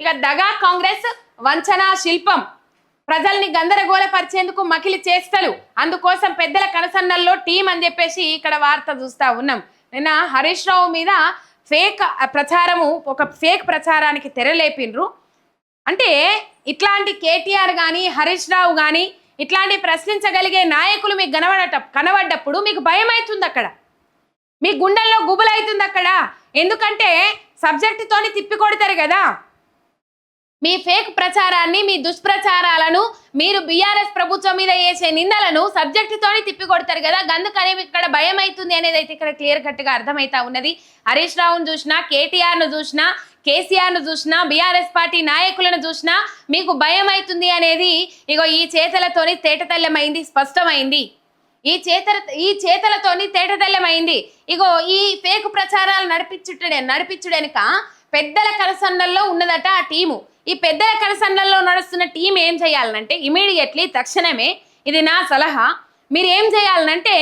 ఇక దగా కాంగ్రెస్ వంచనా శిల్పం. ప్రజల్ని గందరగోళపరిచేందుకు మకిలి చేస్తలు అందుకోసం పెద్దల కనసన్నల్లో టీం అని చెప్పేసి ఇక్కడ వార్త చూస్తా ఉన్నాం. నిన్న హరీష్ రావు మీద ఫేక్ ప్రచారము ఒక ఫేక్ ప్రచారానికి తెరలేపిండ్రు. అంటే ఇట్లాంటి కేటీఆర్ కానీ హరీష్ రావు కానీ ఇట్లాంటి ప్రశ్నించగలిగే నాయకులు మీకు కనబడట కనబడ్డప్పుడు మీకు భయం అవుతుంది అక్కడ. మీ గుండెల్లో గుబులవుతుంది అక్కడ. ఎందుకంటే సబ్జెక్టుతోని తిప్పి కొడతారు కదా. మీ ఫేక్ ప్రచారాన్ని మీ దుష్ప్రచారాలను మీరు బీఆర్ఎస్ ప్రభుత్వం మీద వేసే నిందలను సబ్జెక్టుతోనే తిప్పికొడతారు కదా. గందుకనే ఇక్కడ భయం అవుతుంది అనేది అయితే ఇక్కడ క్లియర్ కట్గా అర్థమైతా ఉన్నది. హరీష్ రావును చూసినా కేటీఆర్ను చూసినా కేసీఆర్ను చూసినా బీఆర్ఎస్ పార్టీ నాయకులను చూసినా మీకు భయం అవుతుంది అనేది ఇగో ఈ చేతలతోని తేటతెల్లమైంది స్పష్టమైంది. ఈ చేతల ఈ చేతలతోని తేటతెల్లమైంది. ఇగో ఈ ఫేక్ ప్రచారాలు నడిపించుటడే నడిపించుడనక పెద్దల కరసన్నల్లో ఉన్నదట ఆ టీము. ఈ పెద్దల కరసన్నల్లో నడుస్తున్న టీం ఏం చేయాలనంటే ఇమీడియట్లీ తక్షణమే ఇది నా సలహా. మీరు ఏం చేయాలనంటే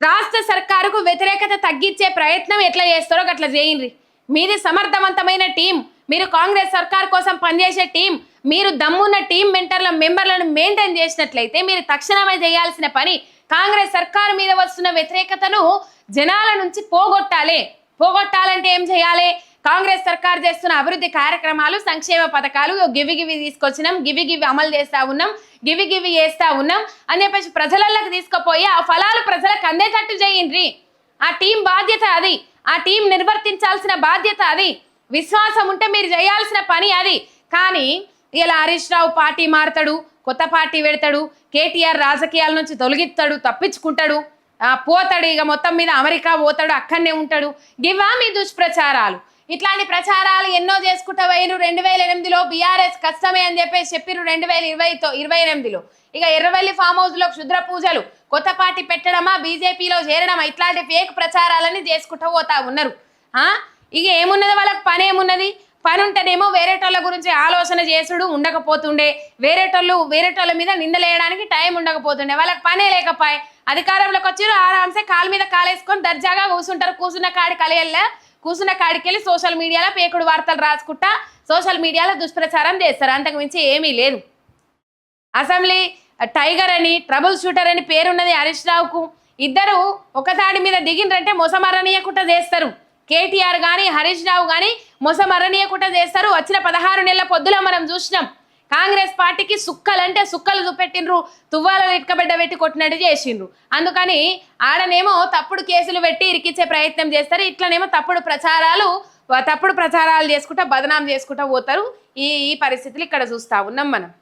రాష్ట్ర సర్కారుకు వ్యతిరేకత తగ్గించే ప్రయత్నం ఎట్లా చేస్తారో అట్లా చేయండి. మీది సమర్థవంతమైన టీం మీరు కాంగ్రెస్ సర్కార్ కోసం పనిచేసే టీం మీరు దమ్మున్న టీం మెంటర్ల మెంబర్లను మెయింటైన్ చేసినట్లయితే మీరు తక్షణమే చేయాల్సిన పని కాంగ్రెస్ సర్కారు మీద వస్తున్న వ్యతిరేకతను జనాల నుంచి పోగొట్టాలి. పోగొట్టాలంటే ఏం చేయాలి? కాంగ్రెస్ సర్కార్ చేస్తున్న అభివృద్ధి కార్యక్రమాలు సంక్షేమ పథకాలు గివి గివి తీసుకొచ్చినాం గివి గివి అమలు చేస్తా ఉన్నాం గివి గివి చేస్తా ఉన్నాం. అని చెప్పేసి ప్రజలలోకి తీసుకుపోయి ఆ ఫలాలు ప్రజలకు అందేటట్టు చేయండి. ఆ టీం బాధ్యత అది. ఆ టీం నిర్వర్తించాల్సిన బాధ్యత అది. విశ్వాసం ఉంటే మీరు చేయాల్సిన పని అది. కానీ ఇలా హరీష్ రావు పార్టీ మారతాడు కొత్త పార్టీ పెడతాడు కేటీఆర్ రాజకీయాల నుంచి తొలగిస్తాడు తప్పించుకుంటాడు పోతాడు ఇక మొత్తం మీద అమెరికా పోతాడు అక్కడనే ఉంటాడు. గివా మీ దుష్ప్రచారాలు. ఇట్లాంటి ప్రచారాలు ఎన్నో చేసుకుంటా పోయిన రెండు వేల ఎనిమిదిలో బీఆర్ఎస్ కష్టమే అని చెప్పేసి చెప్పిర్రు రెండు వేల ఇరవైతో ఇరవై ఎనిమిదిలో ఇక ఎర్రవల్లి ఫామ్ హౌస్లో క్షుద్ర పూజలు కొత్త పార్టీ పెట్టడమా బీజేపీలో చేరడమా ఇట్లాంటి ఫేక్ ప్రచారాలని చేసుకుంటూ పోతా ఉన్నారు. ఇక ఏమున్నది వాళ్ళకి? పని ఏమున్నది పని ఉంటేనేమో వేరేటోళ్ళ గురించి ఆలోచన చేసుడు ఉండకపోతుండే. వేరేటోళ్ళు వేరేటోళ్ళ మీద నిందలేయడానికి టైం ఉండకపోతుండే. వాళ్ళకి పనే లేకపోయి. అధికారంలోకి వచ్చి ఆరాంసే కాలు మీద కాలేసుకొని దర్జాగా కూర్చుంటారు కూర్చున్న కాడి కలియల్లా కూర్చున్న కాడికి వెళ్ళి సోషల్ మీడియాలో పేకుడు వార్తలు రాసుకుంటా సోషల్ మీడియాలో దుష్ప్రచారం చేస్తారు. అంతకు మించి ఏమీ లేదు. అసెంబ్లీ టైగర్ అని ట్రబుల్ షూటర్ అని పేరున్నది హరీష్ రావుకు. ఇద్దరు ఒకదాడి మీద దిగిండ్రంటే మొసమరణీయకుండా చేస్తారు. కేటీఆర్ కానీ హరీష్ రావు కానీ మొసమరణీయకుండా చేస్తారు. వచ్చిన పదహారు నెలల పొద్దులో మనం చూసినాం. కాంగ్రెస్ పార్టీకి సుక్కలంటే సుక్కలు చూపెట్టినరు తువ్వాలను ఇటుకబిడ్డ పెట్టి కొట్టినట్టు చేసిండ్రు. అందుకని ఆడనేమో తప్పుడు కేసులు పెట్టి ఇరికిచ్చే ప్రయత్నం చేస్తారు. ఇట్లనేమో తప్పుడు ప్రచారాలు తప్పుడు ప్రచారాలు చేసుకుంటా బదనాం చేసుకుంటా పోతారు. ఈ ఈ పరిస్థితులు ఇక్కడ చూస్తా ఉన్నాం మనం.